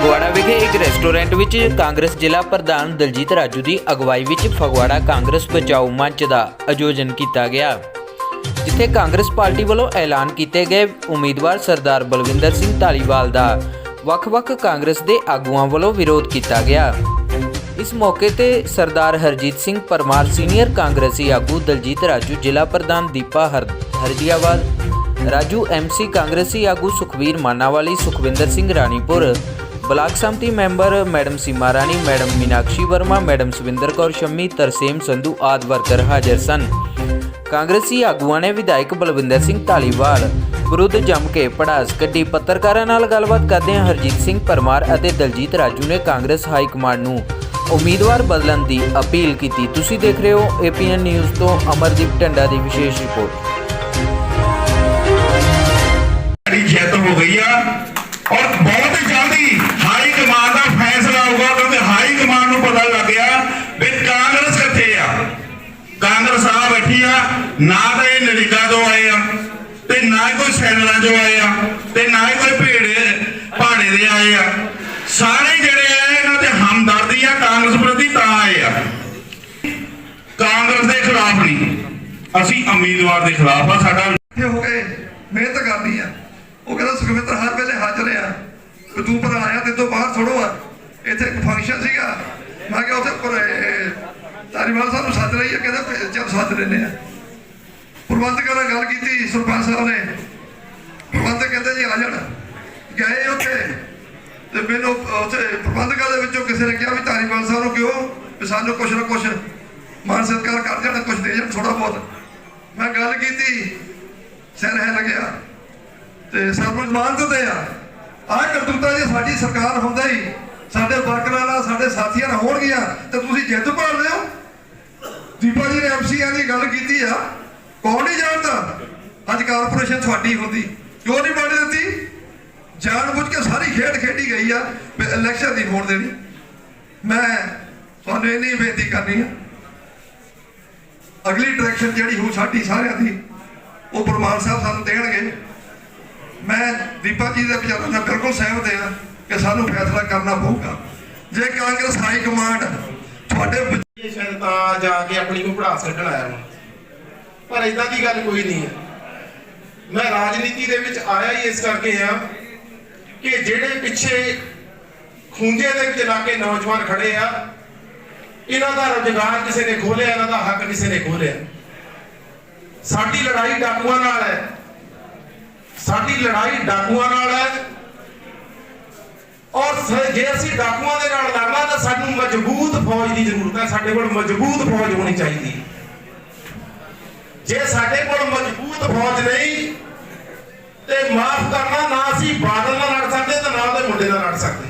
ਫਗਵਾੜਾ ਵਿਖੇ ਇੱਕ ਰੈਸਟੋਰੈਂਟ ਵਿੱਚ ਕਾਂਗਰਸ ਜ਼ਿਲ੍ਹਾ ਪ੍ਰਧਾਨ ਦਲਜੀਤ ਰਾਜੂ ਦੀ ਅਗਵਾਈ ਵਿੱਚ ਫਗਵਾੜਾ ਕਾਂਗਰਸ ਬਚਾਓ ਮੰਚ ਦਾ ਆਯੋਜਨ ਕੀਤਾ ਗਿਆ, ਜਿੱਥੇ ਕਾਂਗਰਸ ਪਾਰਟੀ ਵੱਲੋਂ ਐਲਾਨ ਕੀਤੇ ਗਏ ਉਮੀਦਵਾਰ ਸਰਦਾਰ ਬਲਵਿੰਦਰ ਸਿੰਘ ਧਾਲੀਵਾਲ ਦਾ ਵੱਖ-ਵੱਖ ਕਾਂਗਰਸ ਦੇ ਆਗੂਆਂ ਵੱਲੋਂ ਵਿਰੋਧ ਕੀਤਾ ਗਿਆ। ਇਸ ਮੌਕੇ ਤੇ ਸਰਦਾਰ ਹਰਜੀਤ ਸਿੰਘ ਪਰਮਾਰ ਸੀਨੀਅਰ ਕਾਂਗਰਸੀ ਆਗੂ ਦਲਜੀਤ ਰਾਜੂ, ਜ਼ਿਲ੍ਹਾ ਪ੍ਰਧਾਨ ਦੀਪਾ ਹਰ ਹਰਦੀਆਵਾਲ ਰਾਜੂ ਐਮਸੀ ਕਾਂਗਰਸੀ ਆਗੂ ਸੁਖਵੀਰ ਮਾਨਾਵਾਲੀ, ਸੁਖਵਿੰਦਰ ਸਿੰਘ ਰਾਣੀਪੁਰ ਬਲਾਕ ਸੰਮਤੀ member madam Seema Rani, madam Meenakshi Verma, madam Swinder Kaur Shammi, Tarsem Sandhu ਆਦਿ ਵਰਕਰ ਹਾਜ਼ਰ ਸਨ। ਕਾਂਗਰਸੀ ਆਗੂਆਂ ਨੇ ਵਿਧਾਇਕ ਬਲਵਿੰਦਰ ਸਿੰਘ ਢਾਲੀਵਾਲ ਵਿਰੁੱਧ ਜੰਮ ਕੇ ਪੜਾਸ ਕੱਢੀ। ਪੱਤਰਕਾਰਾਂ ਨਾਲ ਗੱਲਬਾਤ ਕਰਦਿਆਂ ਹਰਜੀਤ ਸਿੰਘ ਪਰਮਾਰ ਅਤੇ ਦਲਜੀਤ ਰਾਜੂ ਨੇ ਕਾਂਗਰਸ ਹਾਈ ਕਮਾਂਡ ਨੂੰ ਉਮੀਦਵਾਰ ਬਦਲਣ ਦੀ ਅਪੀਲ ਕੀਤੀ। ਤੁਸੀਂ ਦੇਖ ਰਹੇ ਹੋ ਏਪੀਐਨ ਨਿਊਜ਼ ਤੋਂ ਅਮਰਦੀਪ ਟੰਡਾ ਦੀ ਵਿਸ਼ੇਸ਼ ਰਿਪੋਰਟ। ਸਾਡੀ ਜਿੱਤ ਹੋ ਗਈ ਆ ਔਰ ਬਹੁਤ ਜਲਦੀ ਹਾਈ ਕਮਾਂਡ ਦਾ ਫੈਸਲਾ ਹੋਊਗਾ ਕਿਉਂਕਿ ਹਾਈ ਕਮਾਂਡ ਨੂੰ ਪਤਾ ਲੱਗ ਗਿਆ ਵੀ ਕਾਂਗਰਸ ਕਿੱਥੇ ਆ ਕਾਂਗਰਸ ਆ ਬੈਠੀ ਆ ਨਾ ਤਾਂ ਇਹ ਨਰਿਕਾ ਤੋਂ ਆਏ ਆ, ਤੇ ਨਾ ਹੀ ਕੋਈ ਸੈਨਲਾਂ ਤੋਂ ਆਏ ਆ, ਤੇ ਨਾ ਹੀ ਕੋਈ ਭੇੜੇ ਪਹਾੜੇ ਦੇ ਆਏ ਆ। ਸਾਰੇ ਜਿਹੜੇ ਆ, ਇਹਨਾਂ ਤੇ ਹਮਦਰਦੀ ਆ, ਕਾਂਗਰਸ ਪ੍ਰਤੀ ਤਾਂ ਆਏ ਆ। ਕਾਂਗਰਸ ਦੇ ਖਿਲਾਫ ਨਹੀਂ। ਅਸੀਂ ਉਮੀਦਵਾਰ ਦੇ ਖਿਲਾਫ ਆ, ਸਾਡਾ ਇਕੱਠੇ ਹੋ ਕੇ ਮਿਹਨਤ ਕਰਨੀ ਆ। ਉਹ ਕਹਿੰਦਾ, ਸੁਖਵਿੰਦਰ, ਹਰ ਵੇਲੇ ਹਾਜ਼ਰ ਆ। ਵੀ ਤੂੰ ਪਰ ਆਇਆ ਤੇ ਤੋਂ ਬਾਹਰ ਥੋੜੋ ਆ ਇੱਥੇ ਇੱਕ ਫੰਕਸ਼ਨ ਸੀਗਾ। ਮੈਂ ਕਿਹਾ, ਉੱਥੇ ਪਰ ਤਾਰੀਵਾਲ ਸਾਹਿਬ ਨੂੰ ਸੱਦ ਰਹੀ ਆ ਕਹਿੰਦਾ ਵੀ ਚੱਲ ਸੱਦ ਲੈਨੇ ਆ। ਪ੍ਰਬੰਧਕਾਂ ਨਾਲ ਗੱਲ ਕੀਤੀ, ਸਰਪੰਚ ਸਾਹਿਬ ਨੇ। ਪ੍ਰਬੰਧਕ ਕਹਿੰਦੇ ਜੀ ਆ ਜਾਣ। ਗਏ ਉੱਥੇ। ਤੇ ਮੈਨੂੰ ਉੱਥੇ ਪ੍ਰਬੰਧਕਾਂ ਦੇ ਵਿੱਚੋਂ ਕਿਸੇ ਨੇ ਕਿਹਾ ਵੀ ਧਾਰੀਵਾਲ ਸਾਹਿਬ ਨੂੰ ਕਿਉਂ ਵੀ ਸਾਨੂੰ ਕੁਛ ਨਾ ਕੁਛ ਮਾਨ ਸਤਿਕਾਰ ਕਰ ਜਾਣ, ਕੁਛ ਦੇ ਜਾਣ ਥੋੜਾ ਬਹੁਤ। ਮੈਂ ਗੱਲ ਕੀਤੀ, ਸਿਰ ਹੈ ਲੱਗਿਆ ਤੇ ਸਰਪੰਚ ਮਾਨਦੇ ਆ ਆਹ ਕਰਤੂਤਾ ਜੇ ਸਾਡੀ ਸਰਕਾਰ ਹੁੰਦਾ ਹੀ, ਸਾਡੇ ਵਰਕਰਾਂ ਨਾਲ, ਸਾਡੇ ਸਾਥੀਆਂ ਨਾਲ ਹੋਣਗੀਆਂ, ਤੇ ਤੁਸੀਂ ਜਿੱਦ ਭਾਲਦੇ ਹੋ। ਦੀਪਾ ਜੀ ਨੇ ਐਮਸੀਆਂ ਦੀ ਗੱਲ ਕੀਤੀ ਆ। ਕੌਣ ਨਹੀਂ ਜਾਣਦਾ? ਅੱਜ ਕਾਰਪੋਰੇਸ਼ਨ ਤੁਹਾਡੀ ਹੁੰਦੀ। ਕਿਉਂ ਨਹੀਂ ਵੰਡ ਦਿੱਤੀ? ਜਾਣ ਬੁੱਝ ਕੇ ਸਾਰੀ ਖੇਡ ਖੇਡੀ ਗਈ ਆ। ਇਲੈਕਸ਼ਨ ਦੀ ਹੋਣ ਦੇਣੀ। ਮੈਂ ਤੁਹਾਨੂੰ ਇਹ ਨਹੀਂ ਬੇਨਤੀ ਕਰਨੀ ਆ। ਅਗਲੀ ਡਾਇਰੈਕਸ਼ਨ ਜਿਹੜੀ ਹੋ ਸਾਡੀ ਸਾਰਿਆਂ ਦੀ, ਉਹ ਪਰਮਾਨ ਸਾਹਿਬ ਸਾਨੂੰ ਦੇਣਗੇ। ਮੈਂ ਦੀਪਾ ਜੀ ਦੇ ਵਿਚਾਰਾਂ ਨਾਲ ਬਿਲਕੁਲ ਸਹਿਮਤ ਹਾਂ ਕਿ ਸਾਨੂੰ ਫੈਸਲਾ ਕਰਨਾ ਪਊਗਾ। ਜੇ ਕਾਂਗਰਸ ਹਾਈ ਕਮਾਂਡ ਤੁਹਾਡੇ ਵਿਚ- ਸ਼ਾਇਦ ਤਾਂ ਜਾ ਕੇ ਆਪਣੀ ਕੋਈ ਪੜਾਸ ਕੱਢਣ ਆਇਆ ਹਾਂ ਪਰ ਇਦਾਂ ਦੀ ਗੱਲ ਕੋਈ ਨਹੀਂ ਹੈ। ਮੈਂ ਰਾਜਨੀਤੀ ਦੇ ਵਿੱਚ ਆਇਆ ਹੀ ਇਸ ਕਰਕੇ ਆ ਕਿ ਜਿਹੜੇ ਪਿੱਛੇ ਖੂੰਜੇ ਦੇ ਵਿੱਚ ਲਾ ਕੇ ਨੌਜਵਾਨ ਖੜੇ ਆ, ਇਹਨਾਂ ਦਾ ਰੁਜ਼ਗਾਰ ਕਿਸੇ ਨੇ ਖੋਲਿਆ, ਇਹਨਾਂ ਦਾ ਹੱਕ ਕਿਸੇ ਨੇ ਖੋਲਿਆ। ਸਾਡੀ ਲੜਾਈ ਡਾਕੂਆਂ ਨਾਲ ਹੈ। ਸਾਡੀ ਲੜਾਈ ਡਾਕੂਆਂ ਨਾਲ ਹੈ। ਔਰ ਜੇ ਅਸੀਂ ਡਾਕੂਆਂ ਦੇ ਨਾਲ ਲੜਨਾ ਤਾਂ ਸਾਨੂੰ ਮਜ਼ਬੂਤ ਫੌਜ ਦੀ ਜ਼ਰੂਰਤ ਹੈ। ਸਾਡੇ ਕੋਲ ਮਜ਼ਬੂਤ ਫੌਜ ਹੋਣੀ ਚਾਹੀਦੀ ਹੈ। ਜੇ ਸਾਡੇ ਕੋਲ ਮਜ਼ਬੂਤ ਫੌਜ ਨਹੀਂ ਤੇ ਮਾਫ ਕਰਨਾ, ਨਾ ਅਸੀਂ ਬਾਦਲ ਨਾਲ ਲੜ ਸਕਦੇ ਤੇ ਨਾ ਉਹਦੇ ਮੁੰਡੇ ਨਾਲ ਲੜ ਸਕਦੇ।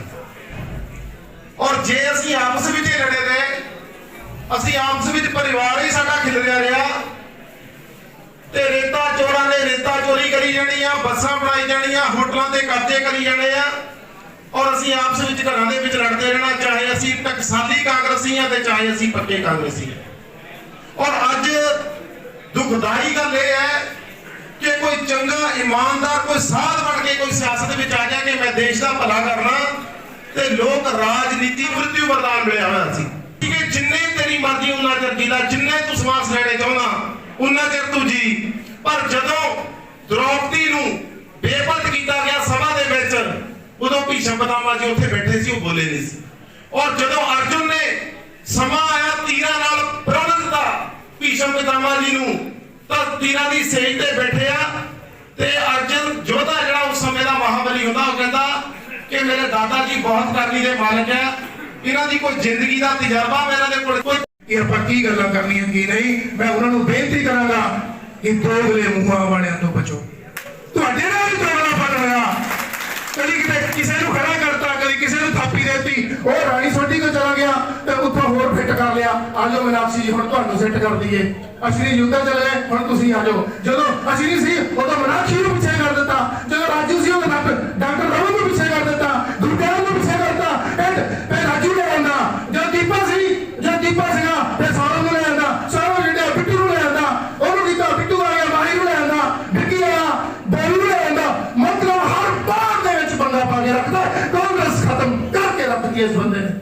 ਔਰ ਜੇ ਅਸੀਂ ਆਪਸ ਵਿੱਚ ਹੀ ਲੜੇ ਰਹੇ ਅਸੀਂ ਆਪਸ ਵਿੱਚ ਪਰਿਵਾਰ ਹੀ ਸਾਡਾ ਖਿਲਰਿਆ ਰਿਹਾ ਤੇ ਰੇਤਾ ਚੋਰਾਂ ਨੇ ਰੇਤਾ ਚੋਰੀ ਕਰੀ ਜਾਣੀ ਆ, ਬੱਸਾਂ ਬਣਾਈ ਜਾਣੀਆਂ, ਹੋਟਲਾਂ ਤੇ ਕਬਜ਼ੇ ਕਰੀ ਜਾਣੇ ਆ, ਔਰ ਅਸੀਂ ਆਪਸ ਵਿੱਚ ਘਰਾਂ ਦੇ ਵਿੱਚ ਲੜਦੇ ਰਹਿਣਾ, ਚਾਹੇ ਅਸੀਂ ਟਕਸਾਲੀ ਕਾਂਗਰਸੀ ਆ ਤੇ ਚਾਹੇ ਅਸੀਂ ਪੱਕੇ ਕਾਂਗਰਸੀ ਆ ਦੁਖਦਾਈ ਗੱਲ ਇਹ ਹੈ ਕਿ ਕੋਈ ਚੰਗਾ ਇਮਾਨਦਾਰ, ਕੋਈ ਸਾਧ ਬਣ ਕੇ ਕੋਈ ਸਿਆਸਤ ਵਿੱਚ ਆ ਜਾ ਕੇ ਮੈਂ ਦੇਸ਼ ਦਾ ਭਲਾ ਕਰਨਾ ਤੇ ਲੋਕ ਰਾਜਨੀਤੀ ਮ੍ਰਿਤਿੂ ਵਰਦਾਨ ਮਿਲਿਆ ਹੋਇਆ ਸੀ। ਕਿ ਜਿੰਨੇ ਤੇਰੀ ਮਰਜ਼ੀ ਉਹਨਾਂ ਚਿਰ ਜੀਲਾ, ਜਿੰਨੇ ਤੂੰ ਸਵਾਸ ਲੈਣੇ ਚਾਹੁੰਦਾ, ਉਹਨਾਂ ਚਿਰ ਤੂੰ ਜੀ। ਪਰ ਜਦੋਂ ਦ੍ਰੋਪਦੀ ਨੂੰ ਬੇਪਤ ਕੀਤਾ ਗਿਆ ਸਭਾ ਦੇ ਵਿੱਚ, ਉਦੋਂ ਭੀਸ਼ਮ ਪਿਤਾਮਾ ਜੀ ਉੱਥੇ ਬੈਠੇ ਸੀ, ਉਹ ਬੋਲੇ ਨਹੀਂ ਸੀ। ਔਰ ਜਦੋਂ ਅਰਜੁਨ ਨੇ ਸਮਾਂ ਆਇਆ ਤੀਰਾਂ ਨਾਲ ਪ੍ਰਣ ਦਿੱਤਾ ਭੀਸ਼ਮ ਪਿਤਾਮਾ ਜੀ ਨੂੰ ਤੀਰਾਂ ਦੀ ਸੇਜ ਤੇ ਬੈਠੇ ਆ ਤੇ ਅਰਜੁਨ ਜੋਧਾ ਜਿਹੜਾ ਉਸ ਸਮੇਂ ਦਾ ਮਹਾਬਲੀ ਹੁੰਦਾ, ਉਹ ਕਹਿੰਦਾ ਕਿ ਮੇਰੇ ਦਾਦਾ ਜੀ ਬਹੁਤ ਕਰਨੀ ਦੇ ਮਾਲਕ ਆ। ਇਹਨਾਂ ਦੀ ਕੋਈ ਜ਼ਿੰਦਗੀ ਦਾ ਤਜਰਬਾ ਮੇਰਾ ਦੇ ਕੋਲ ਕੋਈ ਕਿ ਆਪਾਂ ਕੀ ਗੱਲਾਂ ਕਰਨੀਆਂ, ਕੀ ਨਹੀਂ? ਮੈਂ ਉਹਨਾਂ ਨੂੰ ਬੇਨਤੀ ਕਰਾਂਗਾ ਕਿ ਦੋਗਲੇ ਮੂੰਹਾਂ ਵਾਲਿਆਂ ਤੋਂ ਬਚੋ। ਤੁਹਾਡੇ ਨਾਲ ਵੀ ਦੋਗਲਾ ਪਨ ਕਦੀ ਕਿਤੇ ਕਿਸੇ ਨੂੰ ਖੜਾ ਕਰਤਾ, ਕਦੀ ਕਿਸੇ ਨੂੰ ਥਾਪੀ ਦੇਤੀ। ਉਹ ਰਾਣੀ ਸੋਢੀ ਕੋ ਚਲਾ ਗਿਆ ਤੇ ਉੱਥੇ ਕਰ ਲਿਆ। ਆ ਜਾਓ ਜੀ, ਹੁਣ ਤੁਹਾਨੂੰ ਸੈੱਟ ਕਰ ਦਈਏ। ਅਸੀਂ ਯੁੱਧਾ ਚਲੇ ਗਏ ਹੁਣ ਤੁਸੀਂ ਆ ਜਦੋਂ ਅਸੀਂ ਸੀ, ਉਦੋਂ ਮਨਾਕਸ਼ੀ ਨੂੰ ਪਿੱਛੇ ਕਰ ਦਿੱਤਾ। ਜਦੋਂ ਰਾਜੂ ਸੀ ਉਹ ਡਾਕਟਰ ਰਮਨ ਨੂੰ ਪਿੱਛੇ ਕਰ ਦਿੱਤਾ। ਗੁਰਦਿਆਲ ਨੂੰ ਪਿੱਛੇ ਕਰਤਾ ਐਂਡ ਫਿਰ ਰਾਜੂ ਨੇ ਆਉਂਦਾ ਜਦੋਂ ਦੀਪਾ ਸੀ, ਜਦੋਂ ਦੀਪਾ ਸੀਗਾ, ਫਿਰ ਸੌਰਵ ਨੂੰ ਲੈ ਆਂਦਾ। ਸੌਰਵ ਜਿਹੜਾ ਬਿੱਟੂ ਨੂੰ ਲੈ ਆਂਦਾ। ਉਹਨੂੰ ਕੀਤਾ, ਬਿੱਟੂ ਆ ਗਿਆ, ਮਾਹੀ ਨੂੰ ਲੈ ਆਂਦਾ। ਵਿੱਕੀ ਆਇਆ ਬੋਲੂ ਨੂੰ ਲੈ ਆਂਦਾ। ਮਤਲਬ ਹਰ ਬਾਤ ਦੇ ਵਿੱਚ ਬੰਦਾ ਪਾ ਕੇ ਰੱਖਦਾ। ਕਾਂਗਰਸ ਖਤਮ ਕਰਕੇ ਕਰਤੀ ਇਸ ਬੰਦੇ ਨੇ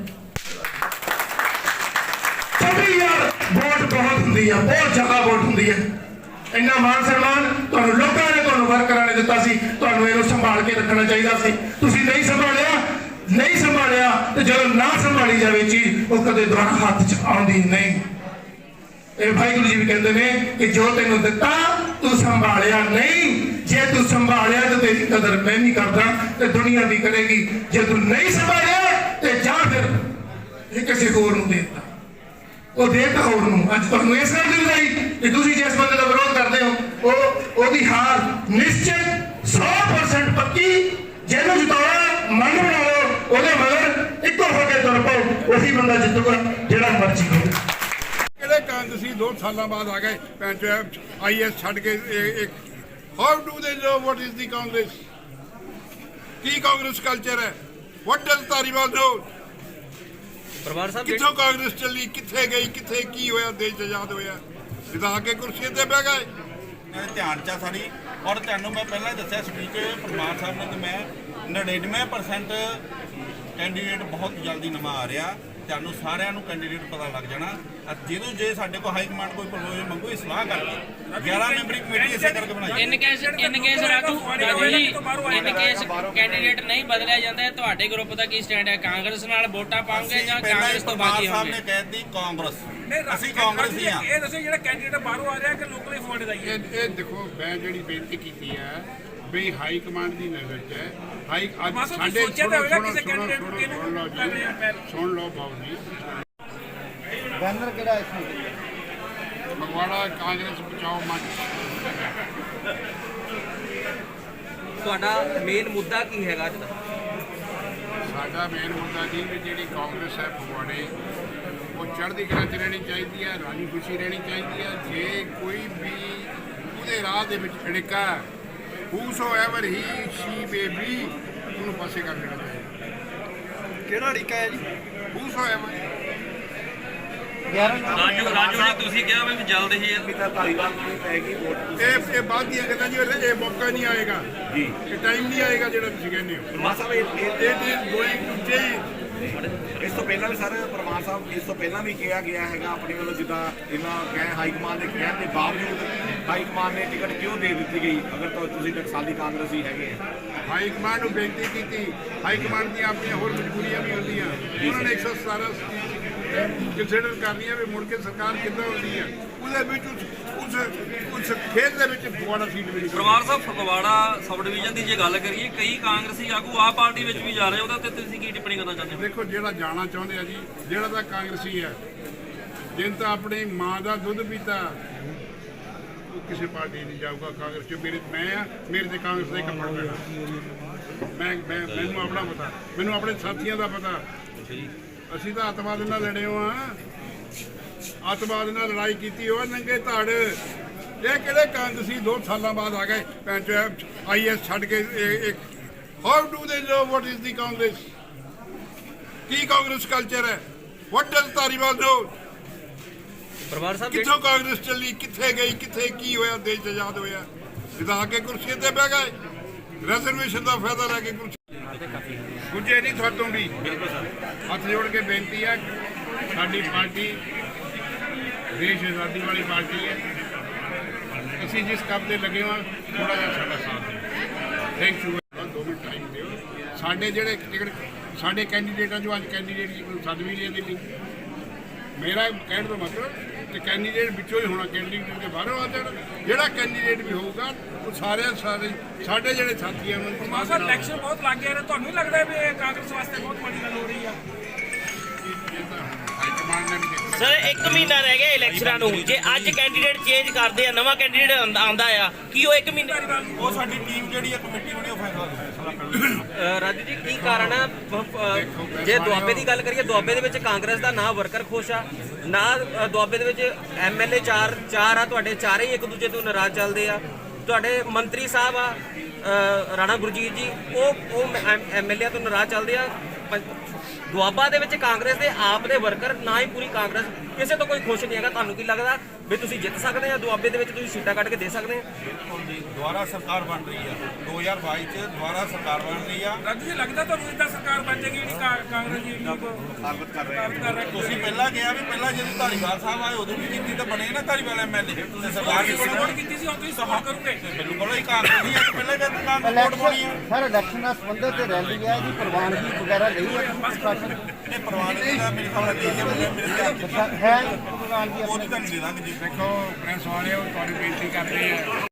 ਤੁਹਾਡੀ ਯਾਰ ਵੋਟ ਬਹੁਤ ਹੁੰਦੀ ਆ, ਬਹੁਤ ਜ਼ਿਆਦਾ ਵੋਟ ਹੁੰਦੀ ਹੈ ਇੰਨਾ ਮਾਨ ਸਨਮਾਨ ਤੁਹਾਨੂੰ ਲੋਕਾਂ ਨੇ ਤੁਹਾਨੂੰ ਵਰਕਰਾਂ ਨੇ ਦਿੱਤਾ ਸੀ, ਤੁਹਾਨੂੰ ਇਹਨੂੰ ਸੰਭਾਲ ਕੇ ਰੱਖਣਾ ਚਾਹੀਦਾ ਸੀ। ਤੁਸੀਂ ਨਹੀਂ ਸੰਭਾਲਿਆ ਨਹੀਂ ਸੰਭਾਲਿਆ ਤੇ ਜਦੋਂ ਨਾ ਸੰਭਾਲੀ ਜਾਵੇ ਚੀਜ਼, ਉਹ ਕਦੇ ਦੁਬਾਰਾ ਹੱਥ 'ਚ ਆਉਂਦੀ ਨਹੀਂ। ਇਹ ਵਾਹਿਗੁਰੂ ਜੀ ਵੀ ਕਹਿੰਦੇ ਨੇ ਕਿ ਜੋ ਤੈਨੂੰ ਦਿੱਤਾ, ਤੂੰ ਸੰਭਾਲਿਆ ਨਹੀਂ। ਜੇ ਤੂੰ ਸੰਭਾਲਿਆ ਤੇ ਤੇਰੀ ਕਦਰ ਮੈਂ ਨਹੀਂ ਕਰਦਾ ਤੇ ਦੁਨੀਆ ਵੀ ਕਰੇਗੀ। ਜੇ ਤੂੰ ਨਹੀਂ ਸੰਭਾਲਿਆ ਤੇ ਜਾਂ ਫਿਰ ਇਹ ਕਿਸੇ ਹੋਰ ਨੂੰ ਦੇ ਦਿੱਤਾ। ਉਹ ਦੇਤਾ ਹੋਰ ਨੂੰ। ਅੱਜ ਤੁਹਾਨੂੰ ਇਸ ਗੱਲ ਦੀ ਵਧਾਈ ਕਿ ਤੁਸੀਂ ਜਿਸ ਬੰਦੇ ਦਾ ਵਿਰੋਧ ਕਰਦੇ ਹੋ, ਉਹ ਉਹਦੀ ਹਾਰ ਨਿਸ਼ਚਿਤ 100% ਪੱਕੀ। ਜਿਹਨੂੰ ਜਿਤਾਉਣਾ ਮਨ ਬਣਾ ਲਓ, ਉਹਦੇ ਮਗਰ ਇੱਕੋ ਹੋ ਕੇ ਤੁਰ ਪਾਓ, ਉਹੀ ਬੰਦਾ ਜਿੱਤੂਗਾ, ਜਿਹੜਾ ਮਰਜ਼ੀ ਹੋਵੇ। ਕਿਹੜੇ ਕਾਂਗਰਸੀ ਦੋ ਸਾਲਾਂ ਬਾਅਦ ਆ ਗਏ ਪੈਂਚ ਆਈਐਸ ਛੱਡ ਕੇ how do they know what is the Congress Ki Congress culture ਹੈ? What does Dhariwal know Parmar Sahib ਕਿੱਥੋਂ ਕਾਂਗਰਸ ਚੱਲੀ ਕਿੱਥੇ ਗਈ ਕਿੱਥੇ ਕੀ ਹੋਇਆ ਦੇਸ਼ ਆਜ਼ਾਦ ਹੋਇਆ? ਜਿਦਾ ਕੇ ਕੁਰਸੀ ਤੇ ਬਹਿ ਗਏ। ਮੇਰੇ ਧਿਆਨ ਚ ਆ ਸਾਰੀ। ਔਰ ਤੁਹਾਨੂੰ ਮੈਂ ਪਹਿਲਾਂ ਹੀ ਦੱਸਿਆ ਸਪੀਚ ਪਰਮਾਰ ਸਾਹਿਬ ਨੇ ਕਿ ਮੈਂ 99% ਕੈਂਡੀਡੇਟ ਬਹੁਤ ਜਲਦੀ ਨਵਾਂ ਆ ਰਿਹਾ। ਤੁਹਾਨੂੰ ਸਾਰਿਆਂ ਨੂੰ ਕੈਂਡੀਡੇਟ ਪਤਾ ਲੱਗ ਜਾਣਾ। ਜਦੋਂ ਜੇ ਸਾਡੇ ਕੋਲ ਹਾਈ ਕਮਾਂਡ ਕੋਈ ਪ੍ਰਪੋਜ਼ਲ ਮੰਗੋ ਇਹ ਸਲਾਹ ਕਰਕੇ। 11 ਮੈਂਬਰੀ ਕਮੇਟੀ ਇਸੇ ਕਰਕੇ ਬਣਾਈ। In case in case Raju Raju ji in case candidate ਨਹੀਂ ਬਦਲਿਆ ਜਾਂਦਾ ਹੈ ਤੁਹਾਡੇ ਗਰੁੱਪ ਦਾ ਕੀ ਸਟੈਂਡ ਹੈ? ਕਾਂਗਰਸ ਨਾਲ ਵੋਟਾਂ ਪਾਉਂਗੇ ਜਾਂ ਹੀ ਕਾਂਗਰਸ ਤੋਂ ਬਾਕੀ ਸਾਹਿਬ ਹੋਣਗੇ? ਨੇ ਕਹਿਤੀ ਕਾਂਗਰਸ। ਅਸੀਂ ਕਾਂਗਰਸੀ ਆ ਇਹ ਦੱਸੋ ਜਿਹੜਾ ਕੈਂਡੀਡੇਟ ਬਾਹਰੋਂ ਆ ਰਿਹਾ ਕਿ ਲੋਕਲੀ ਫੋਰਡ ਦਾ ਹੀ ਹੈ? ਇਹ ਇਹ ਦੇਖੋ ਮੈਂ ਜਿਹੜੀ ਬੇਨਤੀ ਕੀਤੀ ਹੈ ਵੀ ਹਾਈ ਕਮਾਂਡ ਦੀ ਨਜ਼ਰ 'ਚ ਹੈ। ਹਾਈ ਅੱਜ ਸਾਡੇ ਸੋਚਿਆ ਤਾਂ ਸੁਣੋ ਲਓ ਕਰ ਰਹੇ ਆ ਜੀ ਪਹਿਲ। ਸੁਣ ਲਓ ਬਾਬੂ ਜੀ। ਬੈਨਰ ਕਿਹੜਾ ਇਸ ਨੂੰ? ਫਗਵਾੜਾ ਕਾਂਗਰਸ ਬਚਾਓ ਮੰਚ। ਤੁਹਾਡਾ ਮੇਨ ਮੁੱਦਾ ਕੀ ਹੈਗਾ ਅੱਜ ਦਾ? ਸਾਡਾ ਮੇਨ ਮੁੱਦਾ ਜੀ ਵੀ ਜਿਹੜੀ ਕਾਂਗਰਸ ਹੈ ਫਗਵਾੜੇ ਉਹ ਚੜ੍ਹਦੀ ਕਲਾ 'ਚ ਰਹਿਣੀ ਚਾਹੀਦੀ ਹੈ ਰਾਜੀ ਖੁਸ਼ੀ ਰਹਿਣੀ ਚਾਹੀਦੀ ਹੈ। ਜੇ ਕੋਈ ਵੀ ਉਹਦੇ ਰਾਹ ਦੇ ਵਿੱਚ ਅੜਿਕਾ whosoever he she baby ਉਹਨੂੰ ਪਾਸੇ ਕਰ ਦੇਣਾ ਚਾਹੀਦਾ। ਕਿਹੜਾ ਅੜਿੱਕਾ ਹੈ ਜੀ? ਹੂਸੋ ਐਵਰ 11 ਰਾਜੂ ਰਾਜੂ ਜੀ ਤੁਸੀਂ ਕਿਹਾ ਵੀ ਜਲਦ ਹੀ ਇਹ ਇਹ ਬਾਅਦ ਦੀਆਂ ਗੱਲਾਂ ਜੀ ਇਹ ਮੌਕਾ ਨਹੀਂ ਆਏਗਾ। ਜੀ। ਇਹ ਟਾਈਮ ਨਹੀਂ ਆਏਗਾ ਜਿਹੜਾ ਤੁਸੀਂ ਕਹਿੰਦੇ ਹੋ। ਮਾਨ ਸਾਹਿਬ ਇਹ- ਇਹ- it is going to change ਇਸ ਤੋਂ ਪਹਿਲਾਂ ਵੀ ਸਰ ਪਰਮਾਰ ਸਾਹਿਬ ਇਸ ਤੋਂ ਪਹਿਲਾਂ ਵੀ ਕਿਹਾ ਗਿਆ ਹੈਗਾ ਆਪਣੇ ਵੱਲੋਂ ਜਿੱਦਾਂ ਇਹਨਾਂ ਕਹਿ ਹਾਈ ਕਮਾਂਡ ਦੇ ਕਹਿਣ ਦੇ ਬਾਵਜੂਦ ਹਾਈ ਕਮਾਂਡ ਨੇ ਟਿਕਟ ਕਿਉਂ ਦੇ ਦਿੱਤੀ ਗਈ? ਅਗਰ ਤਾਂ ਤੁਸੀਂ ਟਕਸਾਲੀ ਕਾਂਗਰਸੀ ਹੈਗੇ ਆ। ਹਾਈ ਕਮਾਂਡ ਨੂੰ ਬੇਨਤੀ ਕੀਤੀ। ਹਾਈ ਕਮਾਂਡ ਦੀਆਂ ਆਪਣੀਆਂ ਹੋਰ ਮਜਬੂਰੀਆਂ ਵੀ ਹੁੰਦੀਆਂ। ਉਹਨਾਂ ਨੇ 117 ਕੰਸੀਡਰ ਕਰਨੀਆਂ ਵੀ ਮੁੜ ਕੇ ਸਰਕਾਰ ਕਿੱਦਾਂ ਹੁੰਦੀ ਹੈ ਉਹਦੇ ਵਿੱਚ ਉਸ ਉਸ ਉਸ ਖੇਡ ਦੇ ਵਿੱਚ ਫਗਵਾੜਾ ਸੀਟ ਮਿਲੀ। ਪਰਮਾਰ ਸਾਹਿਬ ਫਗਵਾੜਾ ਸਬ ਡਿਵੀਜ਼ਨ ਦੀ ਜੇ ਗੱਲ ਕਰੀਏ ਕਈ ਕਾਂਗਰਸੀ ਆਗੂ ਆ ਪਾਰਟੀ ਵਿੱਚ ਵੀ ਜਾ ਰਹੇ ਉਹਦਾ ਤੇ ਤੁਸੀਂ ਕੀ ਟਿੱਪਣੀ ਕਰਨਾ ਚਾਹੁੰਦੇ ਹੋ? ਦੇਖੋ ਜਿਹੜਾ ਜਾਣਾ ਚਾਹੁੰਦੇ ਆ ਜੀ ਜਿਹੜਾ ਤਾਂ ਕਾਂਗਰਸੀ ਹੈ ਜਿਨ ਤਾਂ ਆਪਣੀ ਮਾਂ ਦਾ ਦੁੱਧ ਪੀਤਾ ਕਿਸੇ ਪਾਰਟੀ ਨਹੀਂ ਜਾਊਗਾ ਕਾਂਗਰਸ ਚ। ਮੇਰੇ ਮੈਂ ਆ ਮੇਰੇ ਤੇ ਕਾਂਗਰਸ ਦਾ ਕੱਪੜਾ ਪੈਣਾ। ਮੈਂ ਮੈਂ ਮੈਨੂੰ ਆਪਣਾ ਪਤਾ। ਮੈਨੂੰ ਆਪਣੇ ਸਾਥੀਆਂ ਦਾ ਪਤਾ। ਅਸੀਂ ਤਾਂ ਅੱਤਵਾਦ ਨਾਲ ਲੜੇ ਹੋ ਆ। ਅੱਤਵਾਦ ਨਾਲ ਲੜਾਈ ਕੀਤੀ ਹੋ ਨੰਗੇ ਧੜ। ਇਹ ਕਿਹੜੇ ਕਾਂਗਰਸੀ ਦੋ ਸਾਲਾਂ ਬਾਅਦ ਆ ਗਏ? ਪੈਂਚ ਆਈਐਸ ਛੱਡ ਕੇ how do they know what is the Congress Ki Congress culture ਹੈ? ਵਾਟ ਡਸ ਧਾਰੀਵਾਲ ਨੋ ਪਰਿਵਾਰ ਸਾਹਿਬ ਕਿੱਥੋਂ ਕਾਂਗਰਸ ਚੱਲੀ, ਕਿੱਥੇ ਗਈ, ਕਿੱਥੇ ਕੀ ਹੋਇਆ, ਦੇਸ਼ ਆਜ਼ਾਦ ਹੋਇਆ? ਜਿਦਾ ਕੇ ਕੁਰਸੀ ਤੇ ਬਹਿ ਗਏ। ਰਿਜ਼ਰਵੇਸ਼ਨ ਦਾ ਫਾਇਦਾ ਲੈ ਕੇ ਕੁਰਸੀ ਗੁੱਜੇ ਨਹੀਂ ਤੁਹਾਤੋਂ ਵੀ। ਹੱਥ ਜੋੜ ਕੇ ਬੇਨਤੀ ਹੈ, ਸਾਡੀ ਪਾਰਟੀ ਦੇਸ਼ ਆਜ਼ਾਦੀ ਵਾਲੀ ਪਾਰਟੀ ਹੈ। ਅਸੀਂ ਜਿਸ ਕੰਮ ਤੇ ਲੱਗੇ ਹਾਂ ਥੋੜਾ ਜਿਹਾ ਸਾਡਾ ਸਾਥ ਦਿਓ। ਥੈਂਕ ਯੂ ਦੋ ਮਿੰਟ ਟਾਈਮ ਦਿਓ। ਸਾਡੇ ਜਿਹੜੇ ਟਿਕਟ ਸਾਡੇ ਕੈਂਡੀਡੇਟਾਂ ਜੋ ਅੱਜ ਕੈਂਡੀਡੇਟ ਜੀ ਕੋਈ ਸਦ ਨਹੀਂ ਦਿੱਲੀ ਮੇਰਾ ਕਹਿਣ ਦਾ ਮਤਲਬ ਕੈਂਡੀਡੇਟ ਵਿੱਚੋਂ ਹੀ ਹੋਣਾ ਕੈਂਡੀਡੇਟ ਦੇ ਬਾਹਰੋਂ ਆ ਜਾਣਾ। ਜਿਹੜਾ ਕੈਂਡੀਡੇਟ ਵੀ ਹੋਊਗਾ ਉਹ ਸਾਰੇ ਸਾਰੇ ਸਾਡੇ ਜਿਹੜੇ ਸਾਥੀ ਆ ਉਹਨਾਂ ਨੂੰ ਮਾਸਟਰ ਇਲੈਕਸ਼ਨ ਬਹੁਤ ਲੱਗ ਗਿਆ ਰਿਹਾ। ਤੁਹਾਨੂੰ ਨਹੀਂ ਲੱਗਦਾ ਵੀ ਇਹ ਕਾਂਗਰਸ ਵਾਸਤੇ ਬਹੁਤ ਮਾੜੀ ਗੱਲ ਹੋ ਰਹੀ ਆ? ਸਰ 1 ਮਹੀਨਾ ਰਹਿ ਗਿਆ ਇਲੈਕਸ਼ਨਾਂ ਨੂੰ। ਜੇ ਅੱਜ ਕੈਂਡੀਡੇਟ ਚੇਂਜ ਕਰਦੇ ਆ ਨਵਾਂ ਕੈਂਡੀਡੇਟ ਆਂਦਾ ਆ ਕੀ ਉਹ 1 ਮਹੀਨੇ ਉਹ ਸਾਡੀ ਟੀਮ ਜਿਹੜੀ ਹੈ ਕਮੇਟੀ ਬਣੀ ਉਹ ਫੈਸਲਾ ਦੇ ਰਾਜੂ ਜੀ, ਕੀ ਕਾਰਨ ਆ? ਜੇ ਦੁਆਬੇ ਦੀ ਗੱਲ ਕਰੀਏ, ਦੁਆਬੇ ਦੇ ਵਿੱਚ ਕਾਂਗਰਸ ਦਾ ਨਾ ਵਰਕਰ ਖੁਸ਼ ਆ, ਨਾ ਦੁਆਬੇ ਦੇ ਵਿੱਚ ਐਮਐਲਏ ਚਾਰ ਚਾਰ ਆ, ਤੁਹਾਡੇ ਚਾਰੇ ਹੀ ਇੱਕ ਦੂਜੇ ਤੋਂ ਨਾਰਾਜ਼ ਚੱਲਦੇ ਆ। ਤੁਹਾਡੇ ਮੰਤਰੀ ਸਾਹਿਬ ਆ ਰਾਣਾ ਗੁਰਜੀਤ ਜੀ, ਉਹ ਉਹ ਐਮਐਲਏ ਤੋਂ ਨਾਰਾਜ਼ ਚੱਲਦੇ ਆ। ਪੰ- ਦੁਆਬਾ ਦੇ ਵਿੱਚ ਕਾਂਗਰਸ ਦੇ ਆਪ ਦੇ ਵਰਕਰ, ਨਾ ਹੀ ਪੂਰੀ ਕਾਂਗਰਸ ਕਿਸੇ ਤੋਂ ਕੋਈ ਖੁਸ਼ ਨਹੀਂ ਹੈਗਾ ਤੁਹਾਨੂੰ ਕੀ ਲੱਗਦਾ ਵੀ ਤੁਸੀਂ ਜਿੱਤ ਸਕਦੇ ਆ ਦੁਆਬੇ ਦੇ ਵਿੱਚ ਤੁਸੀਂ ਸੀਟਾਂ ਕੱਢ ਕੇ ਦੇ ਸਕਦੇ ਆ ਬਿਲਕੁਲ ਜੀ ਦੁਬਾਰਾ ਸਰਕਾਰ ਬਣ ਰਹੀ ਆ। 2022 ਚ ਦੁਬਾਰਾ ਸਰਕਾਰ ਬਣ ਰਹੀ ਆ। ਰਾਜੂ ਜੀ ਲੱਗਦਾ ਤੁਹਾਨੂੰ ਇਦਾਂ ਸਰਕਾਰ ਬਣ ਜਾਏਗੀ ਜਿਹੜੀ ਕਾ- ਕਾਂਗਰਸ ਦੀ ਇੰਨੀ ਕੁ ਸਾਬਤ ਕਰ ਰਹੇ ਆ। ਕਰ ਰਹੀ ਤੁਸੀਂ ਪਹਿਲਾਂ ਕਿਹਾ ਵੀ ਪਹਿਲਾਂ ਜਦੋਂ ਧਾਰੀਵਾਲ ਸਾਹਿਬ ਆਏ ਉਦੋਂ ਵੀ ਕੀਤੀ ਤਾਂ ਬਣੇ ਨਾ ਧਾਰੀਵਾਲ ਐਮਐਲਏ ਤੇ ਸਰਕਾਰ ਵੀ ਸਪੋਰਟ ਬਣਾਉਣੀ ਕੀਤੀ ਸੀ ਹੁਣ ਤੁਸੀਂ ਸਪੋਰਟ ਕਰੋਗੇ। ਬਿਲਕੁਲ ਹੀ ਕਾਂਗਰਸ ਦੀ ਆ ਤੇ ਪਹਿਲਾਂ ਕਹਿੰਦੇ ਕਾਂਗਰਸ ਵੋਟ ਪਾਉਣੀ ਆ। ਸਰ ਇਲੈਕਸ਼ਨ ਨਾਲ ਸੰਬੰਧਿਤ ਤੇ ਰੈਲੀ ਹੈ ਇਹਦੀ ਪ੍ਰਵਾਨਗੀ ਵਗੈਰਾ ਲਈ ਹੈ ਤੁਸੀਂ ਪ੍ਰਸ਼ਾਸਨ ਇਹ ਪ੍ਰਵਾਨਗੀ ਦਾ ਮੇਰੇ ਖਿਆਲ ਨਾਲ ਦੇ ਦੇ ਮੇਰੇ ਮੇਰੇ ਅੱਛਾ, ਹੈ ਪ੍ਰਵਾਨਗੀ ਉਹ ਨਹੀਂ ਤੁਹਾਨੂੰ ਦੇਖੋ ਪ੍ਰੈਸ ਵਾਲਿਓ ਤੁਹਾਡੀ ਬੇਨਤੀ ਕਰਦੇ ਆ।